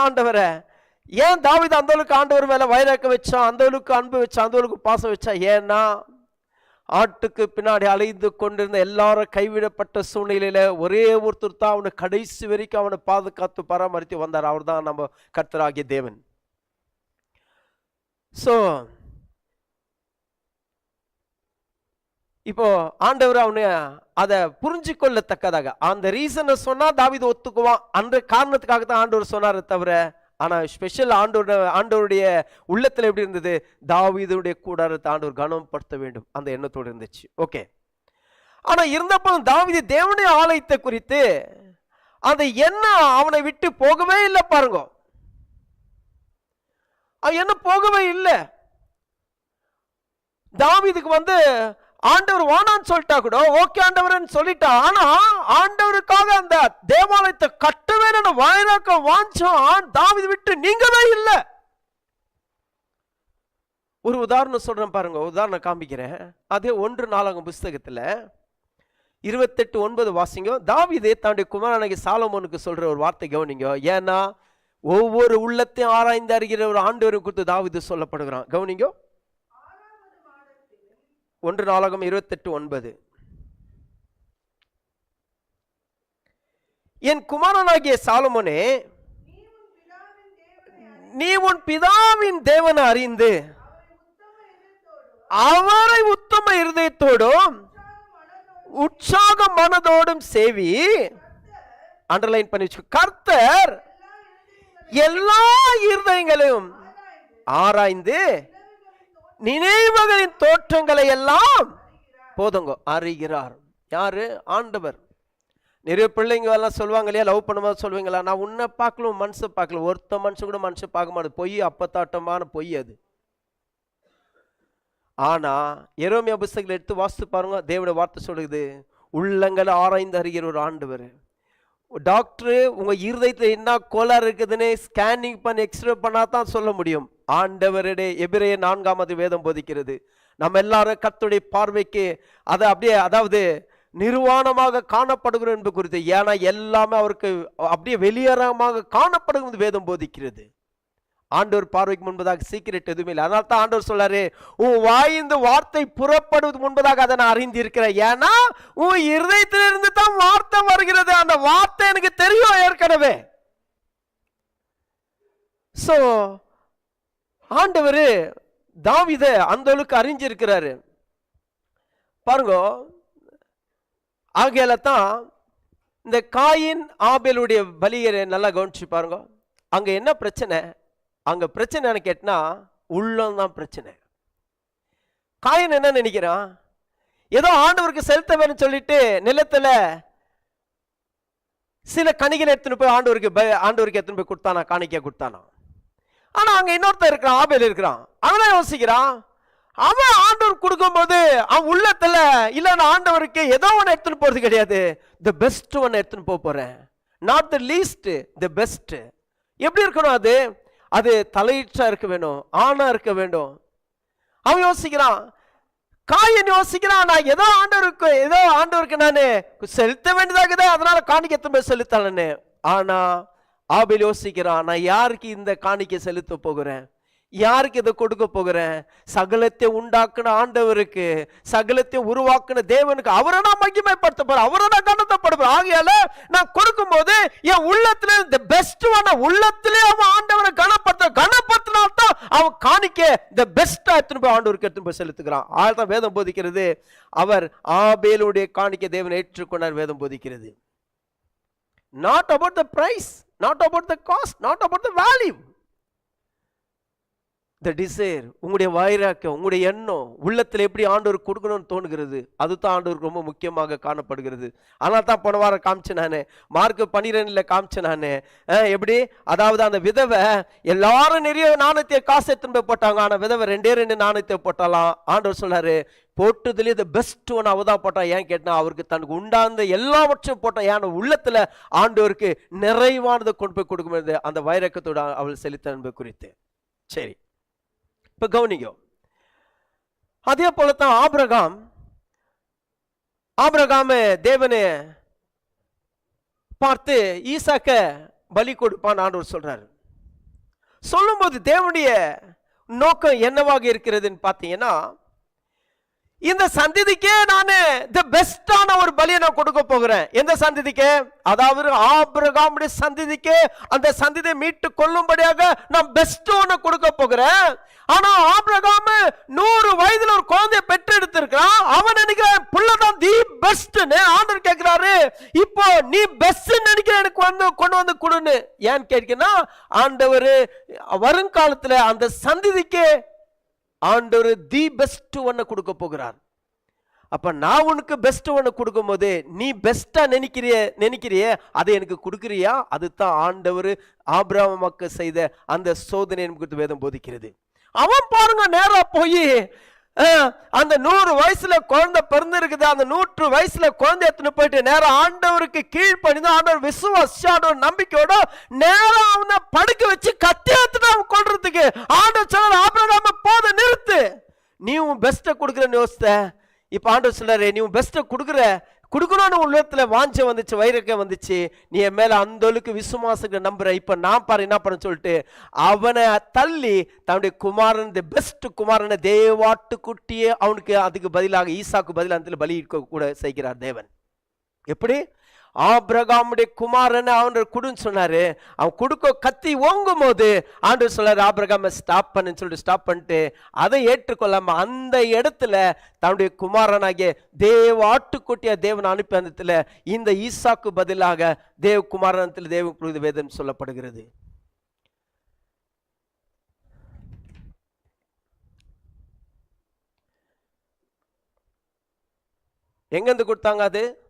ஆண்டவரை ஏன் தாவித அந்த அளவுக்கு ஆண்டவர் மேல வைராக்கம் வச்சான் அந்த அளவுக்கு அன்பு வச்சான் அந்த அளவுக்கு பாசம் வச்சான் ஏன்னா ஆட்டுக்கு பின்னாடி அலைந்து கொண்டிருந்த எல்லாரும் கைவிடப்பட்ட சூழ்நிலையில ஒரே ஒருத்தர் தான் அவனை கடைசி வரைக்கும் அவனை பாதுகாத்து பராமரித்து வந்தார். அவர் தான் நம்ம கர்த்தராகிய தேவன். ஸோ இப்போ ஆண்டவர் அவனை அதை புரிஞ்சு கொள்ளத்தக்கதாக அந்த ரீசனை சொன்னா தாவித ஒத்துக்குவான். அந்த காரணத்துக்காக தான் ஆண்டவர் சொன்னாரே தவிர ஆனால் ஸ்பெஷல் ஆண்டோட ஆண்டவருடைய உள்ளத்தில் எப்படி இருந்தது? தாவிதனுடைய கூடாரத்தை ஆண்டவர் கனப்படுத்த வேண்டும். அந்த எண்ணத்தோடு இருந்துச்சு. ஓகே. ஆனால் இருந்தப்போ தாவீது தேவனுடைய ஆலயத்தை குறித்து அந்த எண்ணம் அவனை விட்டு போகவே இல்லை பாருங்க. அவன் என்ன போகவே இல்லை. தாவிதுக்கு வந்து ஆண்டவர் வானான்னு சொல்லிட்டா கூட ஓகே ஆண்டவர்னு சொல்லிட்டா ஆனா ஆண்டவருக்காக அந்த தேவாலயத்தை கட்டவே நான் வாயிலாக்க வாஞ்சோம் ஆண் விட்டு நீங்கவே இல்லை. ஒரு உதாரணம் சொல்றேன் பாருங்க உதாரணம் காமிக்கிறேன். அதே ஒன்று நாளாகும் புஸ்தகத்துல இருபத்தெட்டு ஒன்பது வாசிங்க. தாவிதே தன்னுடைய குமாரனாகி சாலமோனுக்கு சொல்ற ஒரு வார்த்தை கவனிங்க. ஏன்னா ஒவ்வொரு உள்ளத்தையும் ஆராய்ந்து அறிகிற ஒரு ஆண்டவரை குறித்து தாவிது சொல்லப்படுகிறான். கவனிங்க? ஒன்று நாளாகம் இருபத்தெட்டு ஒன்பது. என் குமாரனாகிய சாலமோனே நீ உன் பிதாவின் தேவனை அறிந்து அவரை உத்தம இருதயத்தோடும் உற்சாக மனதோடும் சேவி அண்டர்லைன் பண்ணி வச்சு கர்த்தர் எல்லா இருதயங்களையும் ஆராய்ந்து நினைவுகளின் தோற்றங்களை எல்லாம் போதுங்க அறிகிறார். யாரு? ஆண்டவர். நிறைய பிள்ளைங்க எல்லாம் சொல்லுவாங்க இல்லையா லவ் பண்ணும்போது சொல்லுவீங்களா? நான் உன்னை பார்க்கல மனுஷை பார்க்கல ஒருத்த மனுஷன் கூட மனுஷன் பார்க்க மாட்டேது பொய் அப்பத்தாட்டமான பொய் அது. ஆனா எரோமியா புஸ்தகத்தில் எடுத்து வாசித்து பாருங்க. தேவனுடைய வார்த்தை சொல்லுது உள்ளங்களை ஆராய்ந்து அறிகிற ஒரு ஆண்டவர். டாக்டரு உங்கள் இருதயத்தில் என்ன கோளாறு இருக்குதுன்னு ஸ்கேனிங் பண்ணி எக்ஸ்ரே பண்ணால் தான் சொல்ல முடியும். ஆண்டவருடைய எபிரே நான்காமது வேதம் போதிக்கிறது. நம்ம எல்லாரும் கத்துடைய பார்வைக்கு அதை அப்படியே அதாவது நிர்வாணமாக காணப்படுகிறோம் என்பது குறித்து ஏன்னா எல்லாமே அவருக்கு அப்படியே வெளியேறமாக காணப்படுகிறது வேதம் போதிக்கிறது. ஆண்டவர் பார்வைக்கு முன்பதாக சீக்கிரட் எதுவுமே இல்லை. அதனால தான் ஆண்டவர் சொல்றாரு உன் வாய்ந்து வார்த்தை புறப்படுவது முன்பதாக அதை நான் அறிந்திருக்கிறேன். ஏன்னா உன் இருதயத்திலிருந்து தான் வார்த்தை வருகிறது. அந்த வார்த்தை எனக்கு தெரியும் ஏற்கனவே. சோ ஆண்டவர் தாவித அந்த அளவுக்கு அறிஞ்சிருக்கிறாரு. பாருங்க ஆகையால தான் இந்த காயின் ஆபேலுடைய பலியரை நல்லா கவனிச்சு பாருங்க. அங்கே என்ன பிரச்சனை? அங்கே பிரச்சனை கேட்டினா உள்ளம் தான் பிரச்சனை. காயின் என்ன நினைக்கிறான்? ஏதோ ஆண்டவருக்கு செலுத்த வேணும்னு சொல்லிட்டு நிலத்துல சில கணிகளை எடுத்துன்னு போய் ஆண்டவருக்கு ஆண்டவருக்கு எடுத்துன்னு போய் கொடுத்தானா? காணிக்க கொடுத்தானா? ஆனால் அங்கே இன்னொருத்தன் இருக்கிறான் ஆபேல் இருக்கிறான். அவன் யோசிக்கிறான். அவன் ஆண்டவர் கொடுக்கும்போது அவன் உள்ளத்தில் இல்லை நான் ஆண்டவருக்கு ஏதோ ஒன்று எடுத்துன்னு போகிறது கிடையாது. த பெஸ்ட் ஒன்று எடுத்துன்னு போக போகிறேன் not the least the best எப்படி இருக்கணும் அது? அது தலையீற்றா இருக்க வேணும் ஆணா இருக்க வேண்டும். அவன் யோசிக்கிறான். காயன் யோசிக்கிறான் நான் ஏதோ ஆண்டவருக்கு ஏதோ ஆண்டவருக்கு நான் செலுத்த வேண்டியதாகுதே அதனால காணிக்க எத்தனை செலுத்தானே ஆனா ஆபில் யோசிக்கிறான் நான் யாருக்கு இந்த காணிக்கை செலுத்த போகிறேன்? யாருக்கு இதை கொடுக்க போகிறேன்? சகலத்தை உண்டாக்குன ஆண்டவருக்கு சகலத்தை உருவாக்குன தேவனுக்கு அவரை நான் மகிமைப்படுத்த போறேன் அவரை நான் கனத்தப்படுவேன் ஆகையால நான் கொடுக்கும்போது என் உள்ளத்துல இந்த பெஸ்ட் வேணா உள்ளத்திலே அவன் ஆண்டவனை கனப்படுத்த கனப்படுத்தினால்தான் அவன் காணிக்க இந்த பெஸ்டா எடுத்துன்னு போய் ஆண்டவருக்கு எடுத்துன்னு போய் செலுத்துக்கிறான் ஆழ்தான் வேதம் போதிக்கிறது. அவர் ஆபேலுடைய காணிக்க தேவனை ஏற்றுக்கொண்டார் வேதம் போதிக்கிறது. Not about the price not about the cost, not about the value. The desire உங்களுடைய வைராக்கியம் உங்களுடைய எண்ணம் உள்ளத்தில் எப்படி ஆண்டவர் கொடுக்கணும்னு தோணுகிறது அதுதான் ஆண்டவருக்கு ரொம்ப முக்கியமாக காணப்படுகிறது. ஆனால் தான் போன வாரம் காமிச்சேன் நான். மார்க் பன்னிரெண்டில் காமிச்சேன் நான். எப்படி? அதாவது அந்த விதவை எல்லாரும் நிறைய நாணயத்தை காசு எடுத்துன்னு போய் போட்டாங்க. ஆனால் விதவை ரெண்டே ரெண்டு நாணயத்தை போட்டாலாம். ஆண்டவர் சொன்னார் போட்டதுலேயே த பெஸ்ட் ஒன் அவ தான் ஏன் கேட்டால் அவருக்கு தனக்கு உண்டாந்த எல்லாவற்றையும் போட்டான். ஏன் உள்ளத்தில் ஆண்டவருக்கு நிறைவானதை கொண்டு போய் கொடுக்கும்போது அந்த வைரக்கத்தோட அவள் செலுத்த குறித்து. சரி. இப்போ கவனிக்கும் அதே போலத்தான் ஆபிரகாம். ஆபிரகாம தேவனே பார்த்து ஈசாக்க பலி கொடுப்பான் ஆண்டவர் சொல்றாரு. சொல்லும்போது தேவனுடைய நோக்கம் என்னவாக இருக்கிறதுன்னு பார்த்தீங்கன்னா இந்த சந்ததிக்கே நானு த பெஸ்டான ஒரு பலியை நான் கொடுக்க போகிறேன். எந்த சந்ததிக்கு? அதாவது ஆபிரகாமுடைய சந்ததிக்கு அந்த சந்ததியை மீட்டு கொள்ளும்படியாக நான் பெஸ்ட் ஒன்று கொடுக்க போகிறேன். ஆனா ஆபிரகாம் நூறு வயதுல ஒரு குழந்தைய பெற்றெடுத்திருக்கிறான். அவன் நினைக்கிறான் புள்ளதான் தி பெஸ்ட்னு ஆண்டர் கேட்கிறாரு. இப்போ நீ பெஸ்ட் நினைக்கிற எனக்கு வந்து கொண்டு வந்து கொடுன்னு. ஏன்னு கேட்கனா ஆண்டவர் வருங்காலத்துல அந்த சந்ததிக்கு ஆண்டவர் தி பெஸ்ட் ஒன்ன கொடுக்க போகிறார். அப்ப நான் உனக்கு பெஸ்ட் ஒன்று கொடுக்கும்போது நீ பெஸ்டா நினைக்கிறிய நினைக்கிறிய அதை எனக்கு கொடுக்குறியா? அதுதான் ஆண்டவர் மக்கள் செய்த அந்த சோதனை குறித்து வேதம் போதிக்கிறது. அவன் பாருங்க நேரா போய் அந்த நூறு வயசுல குழந்தை பிறந்திருக்குது அந்த நூற்று வயசுல குழந்தை எடுத்துன்னு போயிட்டு நேரம் ஆண்டவருக்கு கீழ்ப்பணிந்து ஆண்டவர் விசுவாசி ஆண்டவர் நம்பிக்கையோட நேரம் அவனை படுக்க வச்சு கத்தி எடுத்துட்டு அவன் கொள்றதுக்கு ஆண்டவர் சொல்ற ஆபரகாம போத நிறுத்து. நீ உன் பெஸ்ட்டை கொடுக்குறன்னு யோசித்த இப்போ ஆண்டவர் சொல்லாரு நீ உன் பெஸ்ட்டை கொடுக்குற. கொடுக்கணும்னு உள்ளத்தில் வாஞ்ச வந்துச்சு வைரக்கம் வந்துச்சு. நீ என் மேலே அந்த அளவுக்கு விசுவாசங்க நம்புற. இப்போ நான் பாரு என்ன பண்ண சொல்லிட்டு அவனை தள்ளி தன்னுடைய குமாரன் தி பெஸ்ட் குமாரனை தேவாட்டு குட்டியே அவனுக்கு அதுக்கு பதிலாக ஈசாக்கு பதிலாக அந்த பலி கூட செய்கிறார் தேவன். எப்படி? ஆபிரகாமுடைய குமாரன் அவன் குடுன்னு சொன்னாரு. அவன் குடுக்க கத்தி ஓங்கும் போது ஆண்டு சொல்றாரு ஆபிரகாம ஸ்டாப் பண்ணுன்னு சொல்லிட்டு ஸ்டாப் பண்ணிட்டு அதை ஏற்றுக்கொள்ளாம அந்த இடத்துல தன்னுடைய குமாரனாகிய தேவ ஆட்டுக்குட்டியா தேவன் அனுப்பி அந்தத்துல இந்த ஈசாக்கு பதிலாக தேவ குமாரனத்தில் தேவ புரிது வேதம் சொல்லப்படுகிறது. எங்கேருந்து கொடுத்தாங்க அது?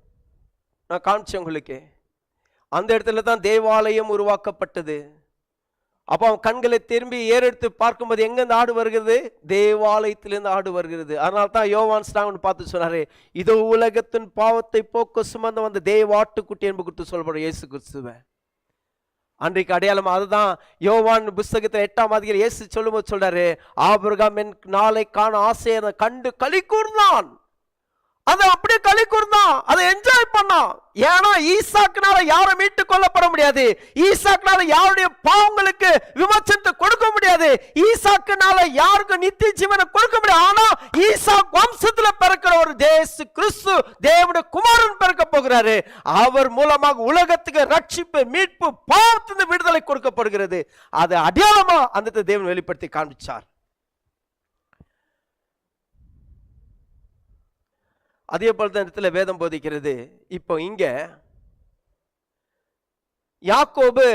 நான் காமிச்சேன் உங்களுக்கு. அந்த இடத்துல தான் தேவாலயம் உருவாக்கப்பட்டது. அப்போ அவன் கண்களை திரும்பி ஏறெடுத்து பார்க்கும்போது எங்கேருந்து ஆடு வருகிறது? தேவாலயத்திலேருந்து ஆடு வருகிறது. அதனால தான் யோவான் ஸ்டாங்கன்னு பார்த்து சொன்னாரு இதோ உலகத்தின் பாவத்தை போக்க சுமந்த வந்த தேவாட்டுக்குட்டி என்பது குறித்து சொல்லப்படும் இயேசு கிறிஸ்துவ. அன்றைக்கு அடையாளம் அதுதான். யோவான் புஸ்தகத்தில் எட்டாம் அதிகாரி இயேசு சொல்லும்போது சொல்றாரு ஆபிரகாம் என் நாளை காண ஆசையை கண்டு களி கூர்ந்தான். அதை அப்படியே களி கூர்ந்தான் அதை என்ஜாய் பண்ணான் ஏன்னா ஈசாக்குனால யாரும் மீட்டு கொள்ளப்பட முடியாது. ஈசாக்குனால யாருடைய பாவங்களுக்கு விமர்சனத்தை கொடுக்க முடியாது. ஈசாக்குனால யாருக்கும் நித்திய ஜீவனை கொடுக்க முடியாது. ஆனா ஈசாக் வம்சத்துல பிறக்கிற ஒரு தேசு கிறிஸ்து தேவனுடைய குமாரன் பிறக்க போகிறாரு. அவர் மூலமாக உலகத்துக்கு ரட்சிப்பு மீட்பு பாவத்திலிருந்து விடுதலை கொடுக்கப்படுகிறது. அது அடையாளமா அந்த தேவன் வெளிப்படுத்தி காண்பிச்சார். அதே போல தான் இடத்துல வேதம் போதிக்கிறது. இப்போ இங்க யாக்கோபு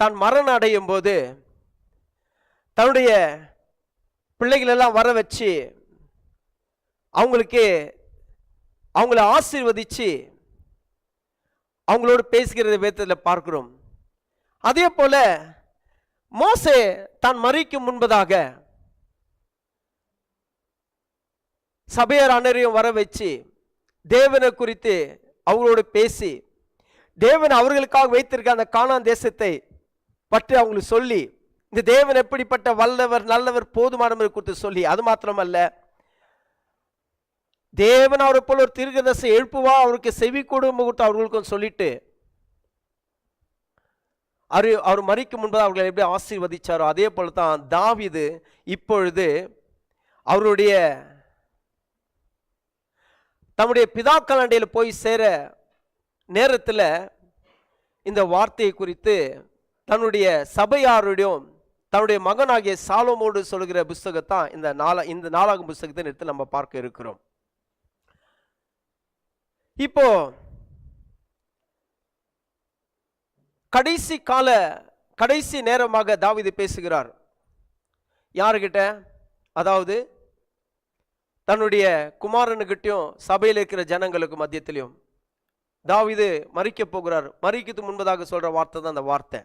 தான் மரணம் அடையும் போது தன்னுடைய பிள்ளைகள் எல்லாம் வர வச்சு அவங்களுக்கு அவங்கள ஆசீர்வதிச்சு அவங்களோடு பேசுகிறத வேதத்தில் பார்க்கிறோம். அதே போல மோசே தான் மறிக்கும் முன்பதாக சபையார் அனைவரையும் வர வச்சு தேவனை குறித்து அவங்களோடு பேசி தேவன் அவர்களுக்காக வைத்திருக்க அந்த காணான் தேசத்தை பற்றி அவங்களுக்கு சொல்லி இந்த தேவன் எப்படிப்பட்ட வல்லவர் நல்லவர் போதுமானவர் குறித்து சொல்லி அது மாத்திரமல்ல. தேவன் அவரை போல ஒரு தீர்க்கதரிசி எழுப்புவா அவருக்கு செவி கொடுமை கொடுத்து அவர்களுக்கும் சொல்லிட்டு அவர் அவர் மறிக்கும் முன்பது அவர்களை எப்படி ஆசீர்வதிச்சாரோ அதே போல தான் தாவிது இப்பொழுது அவருடைய தம்முடைய பிதாக்கள் அண்டையில் போய் சேர நேரத்தில் இந்த வார்த்தையை குறித்து தன்னுடைய சபையாருடையும் தன்னுடைய மகனாகிய சாலமோடு சொல்கிற புஸ்தகத்தான் இந்த நாளா இந்த நாளாகும் புஸ்தகத்தை எடுத்து நம்ம பார்க்க இருக்கிறோம். இப்போ கடைசி கால கடைசி நேரமாக தாவிது பேசுகிறார். யாருக்கிட்ட அதாவது தன்னுடைய குமாரனுக்கிட்டையும் சபையில் இருக்கிற ஜனங்களுக்கு மத்தியத்திலையும் தாவிது மறிக்க போகிறார். மறிக்கிறது முன்பதாக சொல்ற வார்த்தை தான் அந்த வார்த்தை.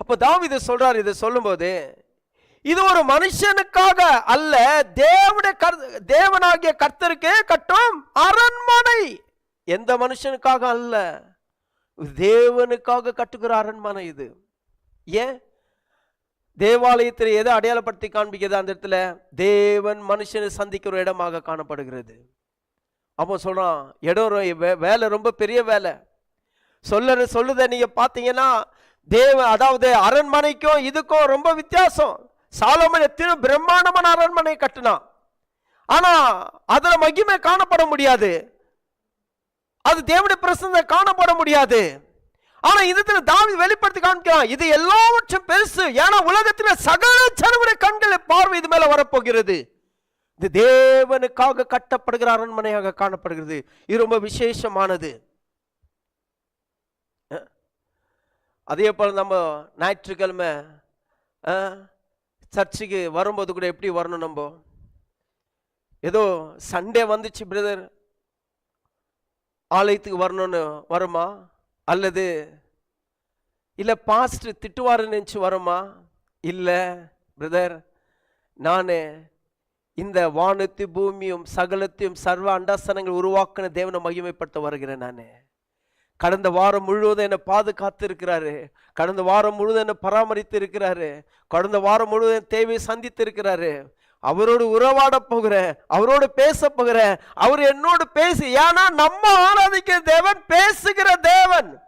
அப்ப தாவிது சொல்றார் இதை சொல்லும்போது இது ஒரு மனுஷனுக்காக அல்ல தேவனுடைய கர் தேவனாகிய கர்த்தருக்கே கட்டும் அரண்மனை. எந்த மனுஷனுக்காக அல்ல? தேவனுக்காக கட்டுகிற அரண்மனை இது. ஏன்? தேவாலயத்தில் எதை அடையாளப்படுத்தி காண்பிக்கிறது? அந்த இடத்துல தேவன் மனுஷனை சந்திக்கிற இடமாக காணப்படுகிறது. அப்போ சொல்கிறான் இடம் வேலை ரொம்ப பெரிய வேலை. சொல்ல சொல்லுத நீங்கள் பார்த்தீங்கன்னா தேவ அதாவது அரண்மனைக்கும் இதுக்கும் ரொம்ப வித்தியாசம். சாலமனை எத்தனை பிரம்மாண்டமான அரண்மனை கட்டினான். ஆனால் அதில் மகிமை காணப்பட முடியாது. அது தேவனுடைய பிரசந்த காணப்பட முடியாது. ஆனா இதுல தாவி வெளிப்படுத்தி காமிக்கிறான் இது எல்லாவற்றும் பெருசு. ஏன்னா உலகத்தில் சகல ஜனங்களுடைய கண்களை பார்வை இது மேல வரப்போகிறது. இது தேவனுக்காக கட்டப்படுகிற அரண்மனையாக காணப்படுகிறது. இது ரொம்ப விசேஷமானது. அதே போல நம்ம ஞாயிற்றுக்கிழமை சர்ச்சுக்கு வரும்போது கூட எப்படி வரணும் நம்ம? ஏதோ சண்டே வந்துச்சு பிரதர். ஆலயத்துக்கு வரணும்னு வருமா? அல்லது இல்லை பாஸ்ட் திட்டுவாருன்னு நினச்சி வருமா? இல்லை பிரதர் நான் இந்த வானத்து பூமியும் சகலத்தையும் சர்வ அண்டாசனங்கள் உருவாக்கின தேவனை மகிமைப்படுத்த வருகிறேன் நான். கடந்த வாரம் முழுவதும் என்னை பாதுகாத்து இருக்கிறாரு கடந்த வாரம் முழுவதும் என்னை பராமரித்து இருக்கிறாரு கடந்த வாரம் முழுவதும் தேவையை சந்தித்து இருக்கிறாரு அவரோடு உறவாட போகிற அவரோடு பேச போகிறேன் அவர் என்னோடு பேசி ஏன்னா நம்ம ஆராதிக்கிற தேவன் பேசுகிற தேவன்.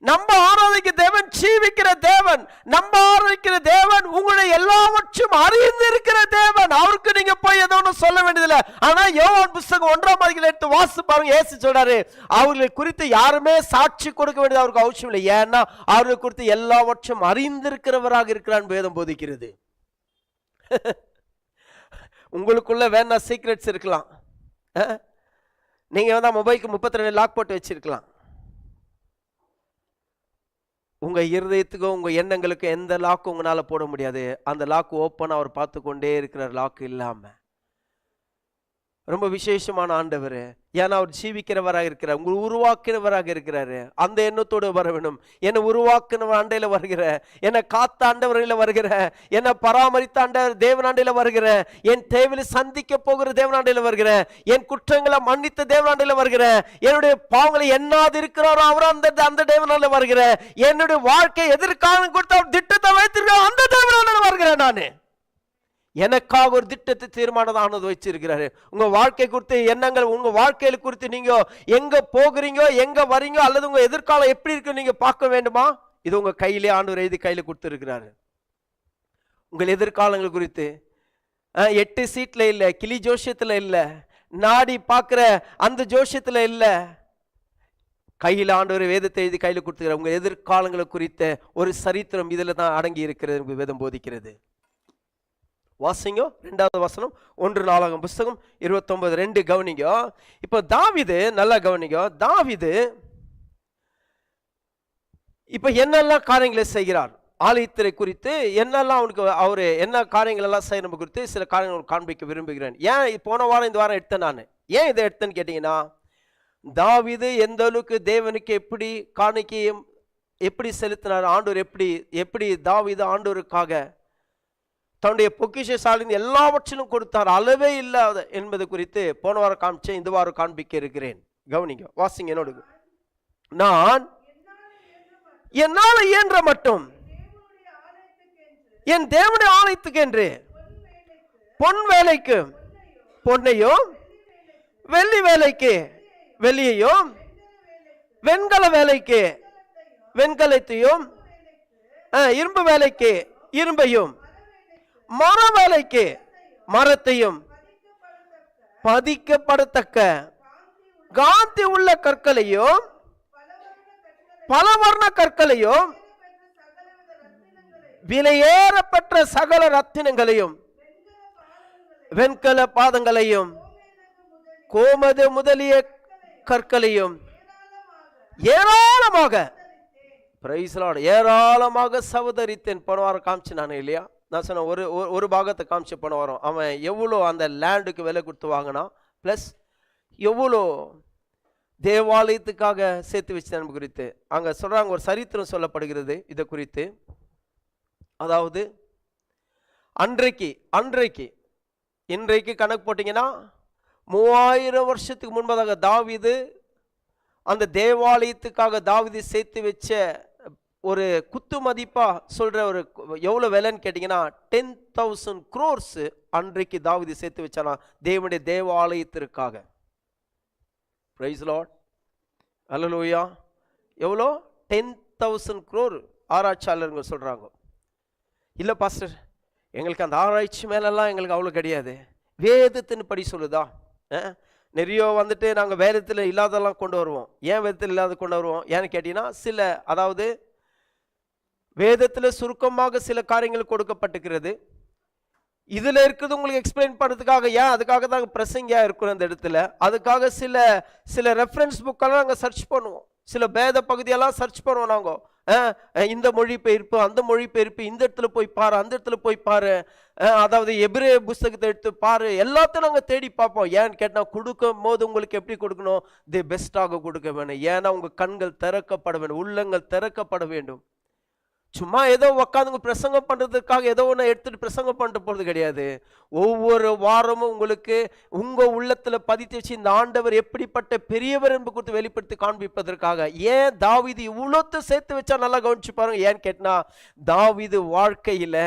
நம்ம ஆராதிக்கிற தேவன் ஜீவிக்கிற தேவன். நம்ம ஆராதிக்கிற தேவன் உங்களை எல்லாவற்றும் அறிந்து இருக்கிற தேவன். அவருக்கு நீங்க போய் ஏதோ ஒன்று சொல்ல வேண்டியதில்லை. ஆனா யோவான் புஸ்தகம் ஒன்றாம் அதிகாரம் எடுத்து வாசி பாருங்க ஏசி சொல்றாரு அவர்களை குறித்து யாருமே சாட்சி கொடுக்க வேண்டியது அவருக்கு அவசியம் இல்லை. ஏன்னா அவர்களை குறித்து எல்லாவற்றும் அறிந்திருக்கிறவராக இருக்கிறான் வேதம் போதிக்கிறது. உங்களுக்குள்ளே வேணா சீக்ரெட்ஸ் இருக்கலாம். நீங்கள் வந்து மொபைலுக்கு முப்பத்தி ரெண்டு லாக் போட்டு வச்சுருக்கலாம். உங்கள் இருதயத்துக்கும் உங்கள் எண்ணங்களுக்கும் எந்த லாக்கும் உங்களால் போட முடியாது. அந்த லாக்கு ஓப்பன் அவர் பார்த்து கொண்டே இருக்கிற லாக்கு இல்லாமல் ரொம்ப விசேஷமான ஆண்டவர். ஏன்னா அவர் ஜீவிக்கிறவராக இருக்கிறார். உங்களை உருவாக்கினவராக இருக்கிறாரு. அந்த எண்ணத்தோடு வர வேணும். என்னை உருவாக்கினவர் ஆண்டையில் வருகிற என்னை காத்த ஆண்டவரையில் வருகிற என்னை பராமரித்த ஆண்டவர் தேவனாண்டையில் வருகிற என் தேவையில் சந்திக்க போகிற தேவனாண்டையில் வருகிற என் குற்றங்களை மன்னித்த தேவனாண்டையில் வருகிற என்னுடைய பாவங்களை என்னாது இருக்கிறாரோ அவர் அந்த அந்த தேவனாண்டில் வருகிற என்னுடைய வாழ்க்கை எதிர்காலம் கொடுத்த அவர் திட்டத்தை வைத்திருக்கிற அந்த தேவனாண்டில் வருகிறேன் நான். எனக்காக ஒரு திட்டத்தை தீர்மானதானது வச்சிருக்கிறாரு. உங்க வாழ்க்கை குறித்து எண்ணங்கள் உங்க வாழ்க்கையில குறித்து நீங்க எங்க போகிறீங்க எங்க வரீங்க அல்லது உங்க எதிர்காலம் எப்படி இருக்கு நீங்க பார்க்க வேண்டுமா? இது உங்க கையிலே ஆண்டவர் எழுதி கையில கொடுத்துருக்கிறாரு. உங்கள் எதிர்காலங்கள் குறித்து எட்டு சீட்ல இல்ல கிளி ஜோஷியத்துல இல்ல நாடி பார்க்குற அந்த ஜோஷியத்துல இல்ல. கையில் ஆண்டவர் வேதத்தை எழுதி கையில் கொடுத்துக்கிறார் உங்கள் எதிர்காலங்களை குறித்த ஒரு சரித்திரம் இதில் தான் அடங்கி இருக்கிறது வேதம் போதிக்கிறது. வாசிங்க. ரெண்டாவது வசனம். ஒன்று நாளாகும் புஸ்தகம். இருபத்தொன்பது ரெண்டு கவனிங்க. இப்போ தாவிது நல்லா கவனிங்க. தாவிது இப்போ என்னெல்லாம் காரியங்களை செய்கிறார்? ஆலயத்திரை குறித்து என்னெல்லாம் அவனுக்கு அவர் என்ன காரியங்கள் எல்லாம் செய்யணும் குறித்து சில காரியங்கள் காண்பிக்க விரும்புகிறேன். ஏன் போன வாரம் இந்த வாரம் எடுத்தேன் நான்? ஏன் இதை எடுத்தேன்னு கேட்டிங்கன்னா தாவிது எந்த அளவுக்கு தேவனுக்கு எப்படி காணிக்கையும் எப்படி செலுத்தினார் ஆண்டோர் எப்படி எப்படி தாவிது ஆண்டோருக்காக தன்னுடைய பொக்கிஷசாலின் எல்லாவற்றிலும் கொடுத்தார். அளவே இல்லாத என்பது குறித்து போன வாரம் காமிச்சேன் இந்த வாரம் காண்பிக்க இருக்கிறேன். கவனிங்க வாசிங்க என்னோடு நான் என்னால் இயன்ற மட்டும் என் தேவனுடைய ஆலயத்துக்கு என்று பொன் வேலைக்கு பொன்னையும் வெள்ளி வேலைக்கு வெள்ளியையும் வெண்கல வேலைக்கு வெண்கலத்தையும் இரும்பு வேலைக்கு இரும்பையும் மர வேலைக்கு மரத்தையும் பதிக்கப்படத்தக்க காந்தி உள்ள கற்களையும் பலவர்ண கற்களையும் விலையேறப்பெற்ற சகல ரத்தினங்களையும் வெண்கல பாதங்களையும் கோமது முதலிய கற்களையும் ஏராளமாக ஏராளமாக சவதரித்தேன். போன வாரம் காமிச்சு நான் இல்லையா? நான் சொன்னேன் ஒரு ஒரு- பாகத்தை காமிச்சு போன வாரம். அவன் எவ்வளோ அந்த லேண்டுக்கு விலை கொடுத்து வாங்கினான் ப்ளஸ் எவ்வளோ தேவாலயத்துக்காக சேர்த்து வச்சு குறித்து. அங்கே சொல்கிறாங்க ஒரு சரித்திரம் சொல்லப்படுகிறது இதை குறித்து. அதாவது அன்றைக்கு அன்றைக்கு இன்றைக்கு கணக்கு போட்டிங்கன்னா மூவாயிரம் வருஷத்துக்கு முன்பதாக தாவீது அந்த தேவாலயத்துக்காக தாவீது சேர்த்து வச்ச ஒரு குத்து மதிப்பாக சொல்கிற ஒரு எவ்வளோ விலைன்னு கேட்டிங்கன்னா டென் தௌசண்ட் க்ரோர்ஸ் அன்றைக்கு தாவிதி சேர்த்து வச்சானா தேவனுடைய தேவாலயத்திற்காக. பிரைஸ் லார்ட் அல்லலூயா எவ்வளோ? டென் தௌசண்ட் க்ரோர் ஆராய்ச்சியாளருங்க சொல்கிறாங்க இல்லை பாஸ்டர் எங்களுக்கு அந்த ஆராய்ச்சி மேலெல்லாம் எங்களுக்கு அவ்வளோ கிடையாது. வேதத்தின் படி சொல்லுதா? நிறைய வந்துட்டு நாங்கள் வேதத்தில் இல்லாதெல்லாம் கொண்டு வருவோம். ஏன் வேதத்தில் இல்லாத கொண்டு வருவோம்? ஏன்னு கேட்டிங்கன்னா சில அதாவது வேதத்தில் சுருக்கமாக சில காரியங்கள் கொடுக்கப்பட்டுக்கிறது இதில் இருக்கிறது உங்களுக்கு எக்ஸ்பிளைன் பண்ணுறதுக்காக ஏன் அதுக்காக தான் பிரசங்கியாக இருக்கிறோம் அந்த இடத்துல? அதுக்காக சில சில ரெஃபரன்ஸ் புக்கெல்லாம் நாங்கள் சர்ச் பண்ணுவோம். சில பேத பகுதியெல்லாம் சர்ச் பண்ணுவோம் நாங்கள் அஹ், இந்த மொழிபெயர்ப்பு அந்த மொழிபெயர்ப்பு இந்த இடத்துல போய் பாரு அந்த இடத்துல போய் பாரு. அதாவது எபிரே புஸ்தகத்தை எடுத்து பாரு. எல்லாத்தையும் நாங்கள் தேடி பார்ப்போம். ஏன்னு கேட்டால் கொடுக்கும் போது உங்களுக்கு எப்படி கொடுக்கணும்? தி பெஸ்ட்டாக கொடுக்க வேணும். ஏன்னா உங்கள் கண்கள் திறக்கப்பட வேண்டும். உள்ளங்கள் திறக்கப்பட வேண்டும். சும்மா ஏதோ உக்காந்துங்க பிரசங்கம் பண்ணுறதுக்காக ஏதோ ஒன்று எடுத்துட்டு பிரசங்கம் பண்ணிட்டு போகிறது கிடையாது. ஒவ்வொரு வாரமும் உங்களுக்கு உங்கள் உள்ளத்தில் பதித்து வச்சு இந்த ஆண்டவர் எப்படிப்பட்ட பெரியவர் என்பது குறித்து வெளிப்படுத்தி காண்பிப்பதற்காக ஏன் தாவிது இவ்வளோத்து சேர்த்து வச்சா நல்லா கவனிச்சு பாருங்க. ஏன்னு கேட்டால் தாவிது வாழ்க்கையில்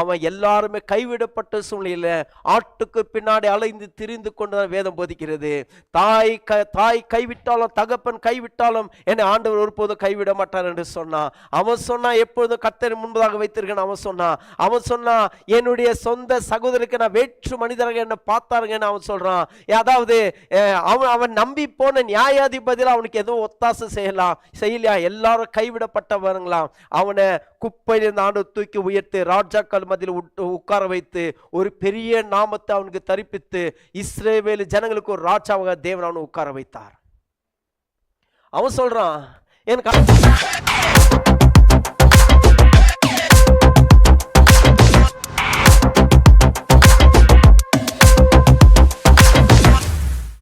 அவன் எல்லாருமே கைவிடப்பட்ட சூழ்நிலையில் ஆட்டுக்கு பின்னாடி அலைந்து திரிந்து கொண்டு தான் வேதம் போதிக்கிறது. தாய் க தாய் கைவிட்டாலும் தகப்பன் கைவிட்டாலும் என்னை ஆண்டவர் ஒருபோதும் கைவிட மாட்டார் என்று சொன்னான். அவன் சொன்னான் எப்பொழுதும் கத்தர் முன்பதாக வைத்திருக்கேன்னு அவன் சொன்னான் அவன் சொன்னான் என்னுடைய சொந்த சகோதரருக்கு நான் வேற்று மனிதராக என்ன பார்த்தாருங்கன்னு அவன் சொல்கிறான் அதாவது அவன் அவன் நம்பி போன நியாயாதிபதியில் அவனுக்கு எதுவும் ஒத்தாசை செய்யலாம் செய்யலையா? எல்லாரும் கைவிடப்பட்டவருங்களாம் அவனை குப்பையிலிருந்து ஆண்டு தூக்கி உயர்த்து ராஜாக்கள் மதியில் உட்கார வைத்து ஒரு பெரிய நாமத்தை அவனுக்கு தரிப்பித்து இஸ்ரேவேலு ஜனங்களுக்கு ஒரு ராஜாவாக தேவன் அவனை உட்கார வைத்தார். அவன் சொல்றான் எனக்கு